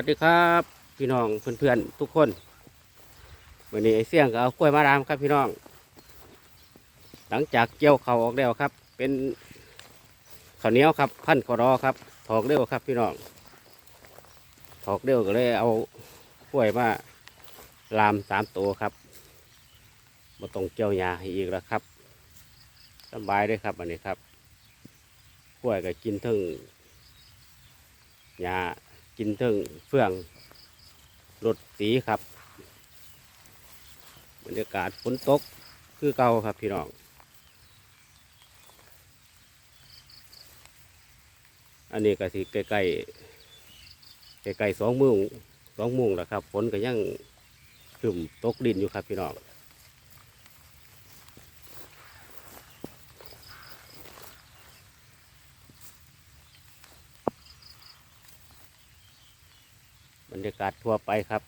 วัสดีครับพี่น้องเพื่อนๆทุกคนวันนี้ไอเสี่ยงก็เอากล้วยมารามครับพี่น้อง หลังจากเกี่ยวเขาออกแล้วครับ เป็นข้าวเหนียวครับพันกรอครับ ถอกเร็วครับพี่น้อง ถอกเร็วก็เลยเอากล้วยมาลามสามตัวครับมาต้องเกี่ยวยาอีกแล้วครับสบายเลยครับอันนี้ครับกล้วยก็กินถึงหญ้า กินถึงเฟื่องรดสีครับบรรยากาศฝนตกคือเก่าครับพี่น้อง อันนี้ก็สิใกล้ๆใกล้ๆสองมุงสองมุงแล้วครับฝนก็ยังขึ้นตกดินอยู่ครับพี่น้อง บรรยากาศทั่วไปครับ